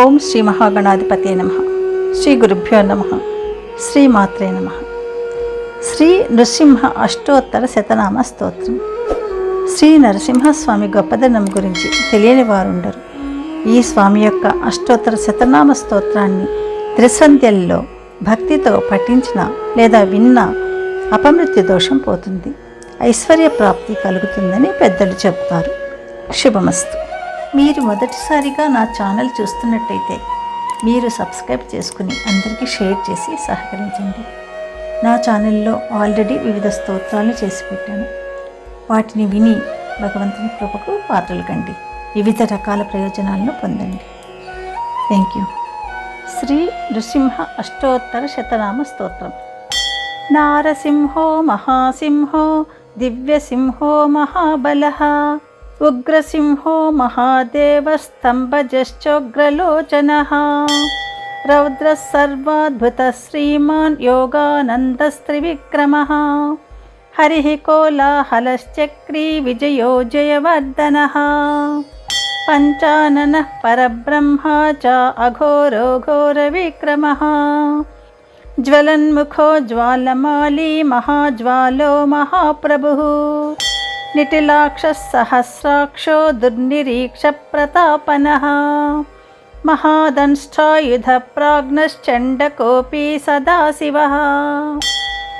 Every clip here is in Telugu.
ఓం శ్రీ మహాగణాధిపతే నమ. శ్రీ గురుభ్యో నమ. శ్రీ మాత్రే నమ. శ్రీ నృసింహ అష్టోత్తర శతనామ స్తోత్రం. శ్రీ నరసింహస్వామి గొప్పదనం గురించి తెలియని వారుండరు. ఈ స్వామి యొక్క అష్టోత్తర శతనామ స్తోత్రాన్ని త్రిసంధ్యల్లో భక్తితో పఠించిన లేదా విన్న అపమృత్యు దోషం పోతుంది. ఐశ్వర్య ప్రాప్తి కలుగుతుందని పెద్దలు చెప్తారు శుభమస్తు. మీరు మొదటిసారిగా నా ఛానల్ చూస్తున్నట్టయితే మీరు సబ్స్క్రైబ్ చేసుకుని అందరికీ షేర్ చేసి సహకరించండి. నా ఛానల్లో ఆల్రెడీ వివిధ స్తోత్రాలు చేసి పెట్టాను. వాటిని విని భగవంతుని కృపకు పాత్రలు కండి. వివిధ రకాల ప్రయోజనాలను పొందండి. థ్యాంక్ యూ శ్రీ నృసింహ అష్టోత్తర శతనామ స్తోత్రం. నారసింహో మహాసింహో దివ్యసింహో మహాబలహ. उग्रसिंहो महादेवस्तम्भजश्चोग्रलोचनः रौद्रः सर्वाद्भुतः श्रीमान् योगानन्दस्त्रिविक्रमः हरिः कोलाहलश्चक्री विजयो जयवर्धनः पञ्चाननः परब्रह्मा च अघोरो घोरविक्रमः ज्वलन्मुखो ज्वालमाली महाज्वालो महाप्रभुः निटिलाक्षः सहस्राक्षो दुर्निरीक्षप्रतापनः महादंष्टायुधप्राज्ञश्चण्डकोऽपि सदाशिवः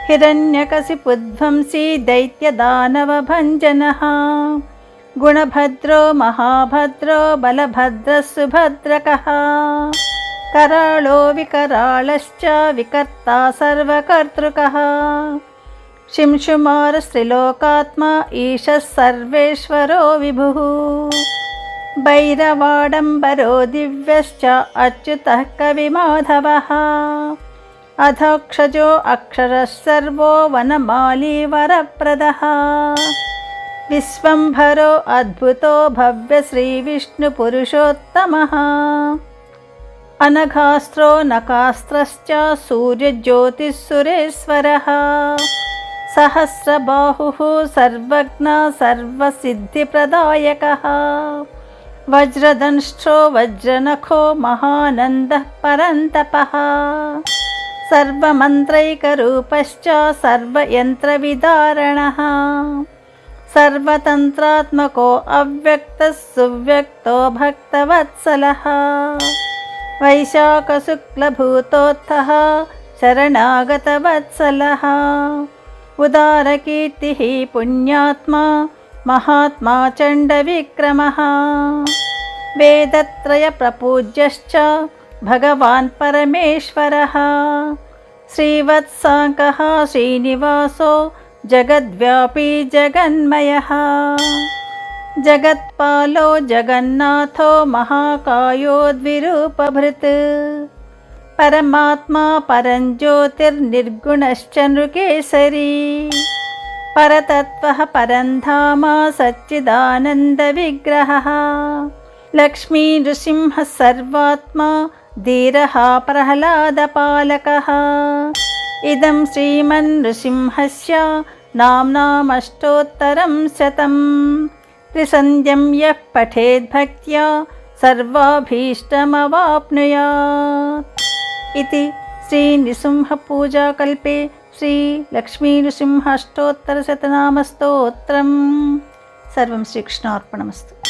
हिरण्यकशिपुध्वंसी दैत्यदानवभञ्जनः गुणभद्रो महाभद्रो बलभद्रः सुभद्रकः कराळो विकराळश्च विकर्ता सर्वकर्तृकः शिंशुमारस्त्रिलोकात्मा ईशः सर्वेश्वरो विभुः। भैरवाडम्बरो दिव्यश्च अच्युतः कविमाधवः। अधोक्षजो अक्षरः सर्वो वनमाली वरप्रदः विश्वम्भरो अद्भुतो भव्यश्रीविष्णुपुरुषोत्तमः अनघास्त्रो नकास्त्रश्च सूर्यज्योतिःसुरेश्वरः। सहस्रबाहुः सर्वज्ञ सर्वसिद्धिप्रदायकः। वज्रदंष्टो वज्रनखो महानन्दः परन्तपः। सर्वमन्त्रैकरूपश्च सर्वयन्त्रविदारणः। सर्वतन्त्रात्मको अव्यक्तः सुव्यक्तो भक्तवत्सलः। वैशाखशुक्लभूतोत्थः शरणागतवत्सलः। उदारकीर्तिः पुण्यात्मा महात्मा चण्डविक्रमः वेदत्रयप्रपूज्यश्च भगवान् परमेश्वरः श्रीवत्साङ्कः श्रीनिवासो जगद्व्यापी जगन्मयः जगत्पालो जगन्नाथो महाकायो द्विरूपभृत् పరమాత్మా పరంజ్యోతిర్నిర్గుణశ్చ నృకేసరీ. పరతత్వ పరంధామ సచ్చిదానందవిగ్రహ లక్ష్మీ నృసింహ సర్వాత్మా ధీర ప్రహ్లాదపాలక ఇదం శ్రీమన్ నృసింహస్య నామ్నామష్టోత్తరం శతం. త్రిసంధ్యం యః పఠేద్భక్త్యా సర్వాభీష్టమవాప్నుయాత్. इति श्रीनृसिंहपूजाकल्पे श्रीलक्ष्मीनृसिंह अष्टोत्तरशतनामस्तोत्रं सर्वं श्रीकृष्णार्पणमस्तु